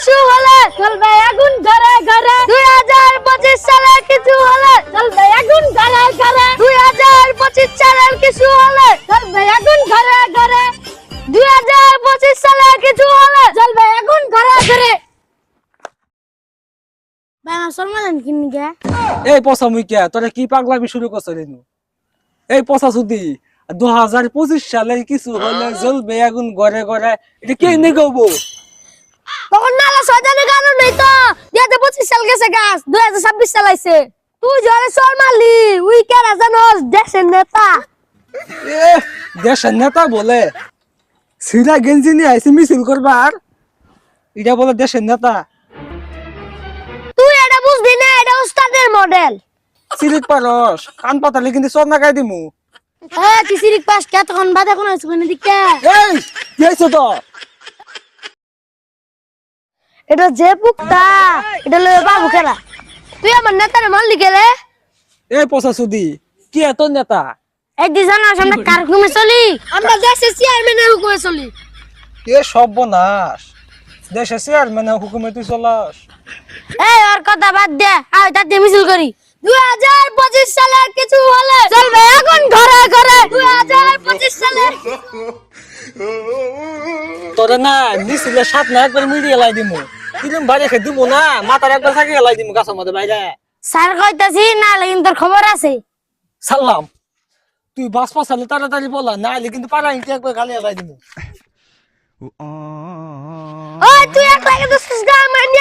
কিছু হলে চলবে আগুন ঘরে ঘরে। দুই হাজার পঁচিশ সালের কিছু হলে চলবে আগুন ঘরে ঘরে। দুই হাজার পঁচিশ সালের কিছু হলে চলবে আগুন ঘরে ঘরে। দুই হাজার পঁচিশ সালের কিছু হলে চলবে আগুন ঘরে ঘরে। এই পচা মুইকিয়া তোরা কি পাগলামি শুরু করছ এই পচা সুদি দু হাজার পঁচিশ সালে কিছু হলে জ্বলবে আগুন ঘরে ঘরে। এটা কে নে গবো তখন নালা শয়তানের কারণ নেই তো দুই হাজার পঁচিশ সাল গেছে গাছ দুই হাজার ছাব্বিশ সাল আইছে। তুই জলে সর মারলি উই কেরা জানোস দেশের নেতা। এ দেশের নেতা বলে সিরা গেঞ্জি নিয়ে আইসি মিছিল করবার। এটা বলে দেশের নেতা। তুই এটা বুঝবি না এটা উস্তাদের মডেল সিরিক পারস কান পাতালে কিন্তু চর না গাই দিমু। হ্যাঁ তুই সিরিক পাস কে তখন বাদে কোন হয়েছে কোন দিকে? এই কি তো? এটা যে পুকটা এটা লয়ে বাবু খেলা। তুই আমার নেতারে মারলি গেলে এই পচা সুদি কি এত নেতা? একদিন জানাস আমরা কার হুকুমে চলি? আমরা দেশের চেয়ারম্যানের হুকুমে চলি। এ সব সর্বনাশ। দেশে চেয়ারম্যানের হুকুমে তুই চলাস। এই ওর কথা বাদ দে। আয় তাতে মিছিল করি। দুই হাজার পঁচিশ সালের কিছু হলে চলবে এখন ঘরে ঘরে। দুই হাজার পঁচিশ সালের তোরে না মিছিলে সাত না একবার মিডিয়ে লাই দিমু। কিরম বাইরে খেয়ে দিব না মাথার একবার থাকে গেলাই দিব গাছের মধ্যে বাইরে। স্যার কইতাছি না কিন্তু তোর খবর আছে। সালাম তুই বাস পাসালে তাড়াতাড়ি বলা না হলে কিন্তু পারা ইনকে একবার গালি লাই দিব ও তুই একলা লাগে তো মানি আছো আমি কি আমার